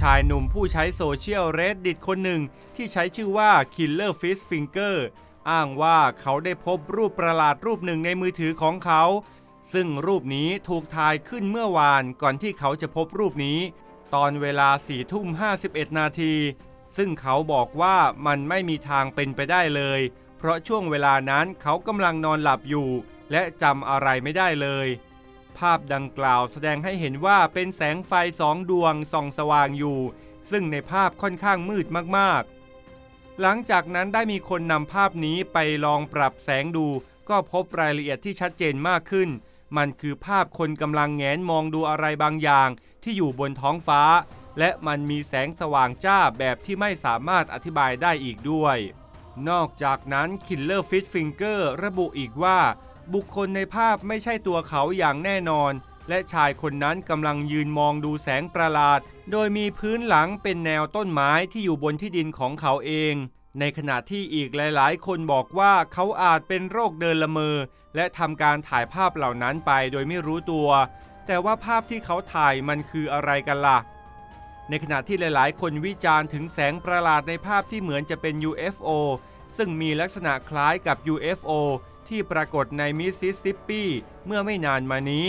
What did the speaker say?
ชายหนุ่มผู้ใช้โซเชียลเรดดิตคนหนึ่งที่ใช้ชื่อว่า Killer Fish Finger อ้างว่าเขาได้พบรูปประหลาดรูปหนึ่งในมือถือของเขา ซึ่งรูปนี้ถูกถ่ายขึ้นเมื่อวานก่อนที่เขาจะพบรูปนี้ ตอนเวลา4ทุ่ม51 นาที ซึ่งเขาบอกว่ามันไม่มีทางเป็นไปได้เลย เพราะช่วงเวลานั้นเขากำลังนอนหลับอยู่ และจำอะไรไม่ได้เลย ภาพดังกล่าวแสดงให้เห็นว่าเป็นแสงไฟสองดวงส่องสว่างอยู่ ซึ่งในภาพค่อนข้างมืดมากๆ หลังจากนั้นได้มีคนนำภาพนี้ไปลองปรับแสงดู ก็พบรายละเอียดที่ชัดเจนมากขึ้น มันคือภาพคนกำลังแงนมองดูอะไรบางอย่าง ที่อยู่บนท้องฟ้า และมันมีแสงสว่างจ้าแบบที่ไม่สามารถอธิบายได้อีกด้วย นอกจากนั้น Killer Fish Finger ระบุอีกว่า บุคคลในภาพไม่ใช่ตัวเขาอย่างแน่นอน และชายคนนั้นกำลังยืนมองดูแสงประหลาด โดยมีพื้นหลังเป็นแนวต้นไม้ที่อยู่บนที่ดินของเขาเอง ในขณะที่อีกหลาย ๆ คนบอกว่าเขาอาจเป็นโรคเดินละเมอ และทำการถ่ายภาพเหล่านั้นไปโดยไม่รู้ตัว แต่ว่าภาพที่เขาถ่ายมันคืออะไรกันล่ะในขณะที่หลาย ๆ คนวิจารณ์ถึงแสงประหลาดในภาพที่เหมือนจะเป็น UFO ซึ่งมีลักษณะคล้ายกับ UFO ที่ปรากฏในมิสซิสซิปปีเมื่อไม่นานมานี้